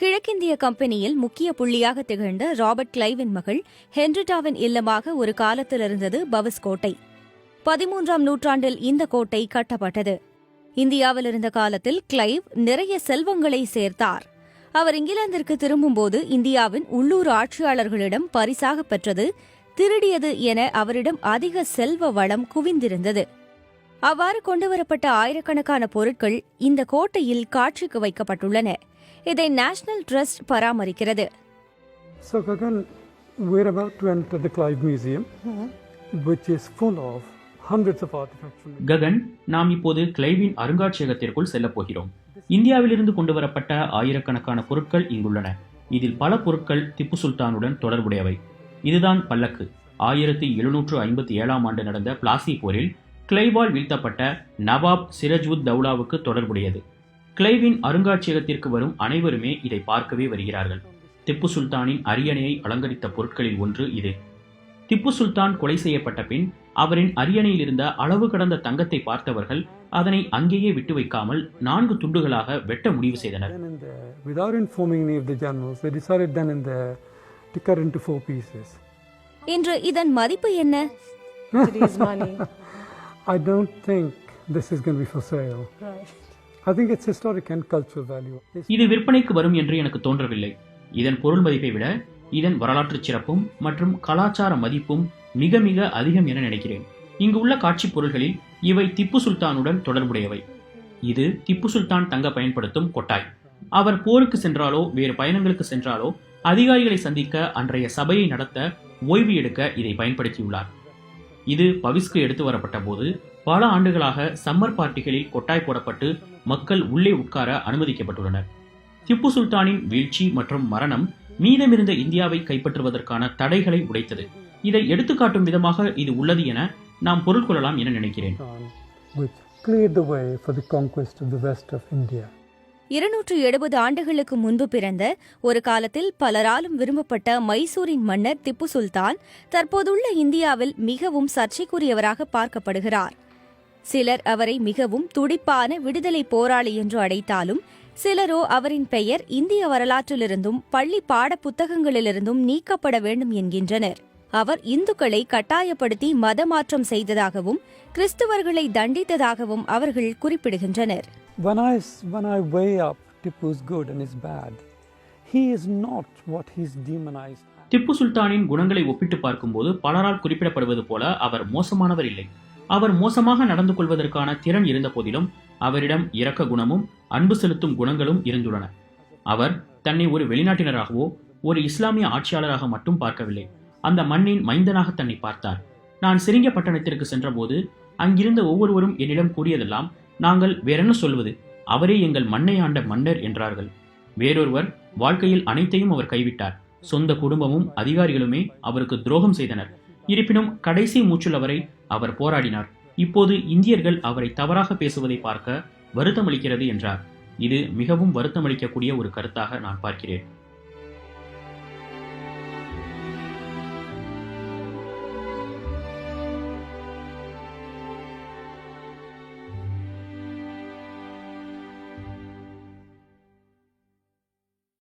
கிழக்கிந்திய கம்பெனியில் முக்கிய புள்ளியாக திகழ்ந்த ராபர்ட் கிளைவின் மகள் ஹென்ரிட்டாவின் இல்லமாக ஒரு காலத்தில் இருந்தது பவஸ் கோட்டை. பதிமூன்றாம் நூற்றாண்டில் இந்த கோட்டை கட்டப்பட்டது. இந்தியாவில் இருந்த காலத்தில் கிளைவ் நிறைய செல்வங்களை சேர்த்தார். அவர் இங்கிலாந்திற்கு திரும்பும்போது இந்தியாவின் உள்ளூர் ஆட்சியாளர்களிடம் பரிசாக பெற்றது திருடியது என அவரிடம் அதிக செல்வ வளம் குவிந்திருந்தது. அவ்வாறு கொண்டுவரப்பட்ட ஆயிரக்கணக்கான பொருட்கள் இந்த கோட்டையில் காட்சிக்கு வைக்கப்பட்டுள்ளன. இதை நேஷனல் ட்ரஸ்ட் பராமரிக்கிறது. So Gagan, we're about to enter the Clive Museum, which is full of hundreds of artifacts. From Gagan நாம் இப்போது கிளைவின் அருங்காட்சியகத்திற்குள் செல்லப் போகிறோம். இந்தியாவிலிருந்து கொண்டு வரப்பட்ட ஆயிரக்கணக்கான பொருட்கள் இங்குள்ளன. இதில் பல பொருட்கள் திப்பு சுல்தானுடன் தொடர்புடையவை. இதுதான் பல்லக்கு. ஆயிரத்தி எழுநூற்று ஐம்பத்தி ஏழாம் ஆண்டு நடந்த பிளாசி போரில் கிளைவால் வீழ்த்தப்பட்ட நவாப் சிரஜ்வுத் தௌலாவுக்கு தொடர்புடையது. கிளைவின் அருங்காட்சியகத்திற்கு வரும் அனைவருமே இதை பார்க்கவே வருகிறார்கள். திப்பு சுல்தானின் அரியணையை அலங்கரித்த பொருட்களில் ஒன்று இது. திப்பு சுல்தான் கொலை செய்யப்பட்ட பின் அவரின் அரியணையில் இருந்த அளவு கடந்த தங்கத்தை பார்த்தவர்கள் அதனை அங்கேயே விட்டு வைக்காமல் நான்கு துண்டுகளாக வெட்ட முடிவு செய்தனர். இன்று இதன் மதிப்பு என்ன. I don't think this is going to be for sale. Right. I think it's historic and cultural value. இது விற்பனைக்கு வரும் என்று எனக்கு தோன்றவில்லை இதன் பொருள் மதிப்பை விட இதன் வரலாற்று சிறப்பும் மற்றும் கலாச்சார மதிப்பும் மிக மிக அதிகம் என நினைக்கிறேன் இங்கு உள்ள காட்சிப் பொருள்களில் இவை திப்பு சுல்தானுடன் தொடர்புடையவை இது திப்பு சுல்தான் தங்க பயன்படுத்தும் கொட்டாய் அவர் போருக்கு சென்றாலோ வேறு பயணங்களுக்கு சென்றாலோ அதிகாரிகளை சந்திக்க அன்றைய சபையை நடத்த ஓய்வு எடுக்க இதை பயன்படுத்தியுள்ளார் இது பவிஸ்க்கு எடுத்து வரப்பட்ட போது பல ஆண்டுகளாக சம்மர் பார்ட்டிகளில் கொட்டாய் போடப்பட்டு மக்கள் உள்ளே உட்கார அனுமதிக்கப்பட்டுள்ளனர். திப்பு சுல்தானின் வீழ்ச்சி மற்றும் மரணம் மீதமிருந்த இந்தியாவை கைப்பற்றுவதற்கான தடைகளை உடைத்தது. இதை எடுத்துக்காட்டும் விதமாக இது உள்ளது என நாம் பொருள் கொள்ளலாம் என நினைக்கிறேன். இருநூற்று எழுபது ஆண்டுகளுக்கு முன்பு பிறந்த ஒரு காலத்தில் பலராலும் விரும்பப்பட்ட மைசூரின் மன்னர் திப்பு சுல்தான் தற்போதுள்ள இந்தியாவில் மிகவும் சர்ச்சைக்குரியவராக பார்க்கப்படுகிறார். சிலர் அவரை மிகவும் துடிப்பான விடுதலை போராளி என்று அழைத்தாலும் சிலரோ அவரின் பெயர் இந்திய வரலாற்றிலிருந்தும் பள்ளி பாட புத்தகங்களிலிருந்தும் நீக்கப்பட வேண்டும் என்கின்றனர். அவர் இந்துக்களை கட்டாயப்படுத்தி மதமாற்றம் செய்ததாகவும் கிறிஸ்துவர்களை தண்டித்ததாகவும் அவர்கள் குறிப்பிடுகின்றனர். When I, when I weigh up Tipu's good and his bad, he is not what he's demonized. Tipu சுல்தானின் குணங்களை ஒப்பிட்டு பார்க்கும்போது பலரால் குறிப்பிடப்படுவது போல அவர் மோசமானவர் இல்லை. அவர் மோசமாக நடந்து கொள்வதற்கான திறன் இருந்த போதிலும் அவரிடம் இரக்க குணமும் அன்பு செலுத்தும் குணங்களும் இருந்துள்ளன. அவர் தன்னை ஒரு வெளிநாட்டினராகவோ ஒரு இஸ்லாமிய ஆட்சியாளராக மட்டும் பார்க்கவில்லை. அந்த மண்ணின் மைந்தனாக தன்னை பார்த்தார். நான் சிறிய பட்டணத்திற்கு சென்றபோது அங்கிருந்த ஒவ்வொருவரும் என்னிடம் கூறியதெல்லாம் நாங்கள் வேறென்ன சொல்வது? அவரே எங்கள் மண்ணை ஆண்ட மன்னர் என்றார்கள். வேறொருவர் வாழ்க்கையில் அனைத்தையும் அவர் கைவிட்டார். சொந்த குடும்பமும் அதிகாரிகளுமே அவருக்கு துரோகம் செய்தனர். இருப்பினும் கடைசி மூச்சுள்ளவரை அவர் போராடினார். இப்போது இந்தியர்கள் அவரை தவறாக பேசுவதை பார்க்க வருத்தமளிக்கிறது என்றார். இது மிகவும் வருத்தமளிக்கக்கூடிய ஒரு கருத்தாக நான் பார்க்கிறேன்.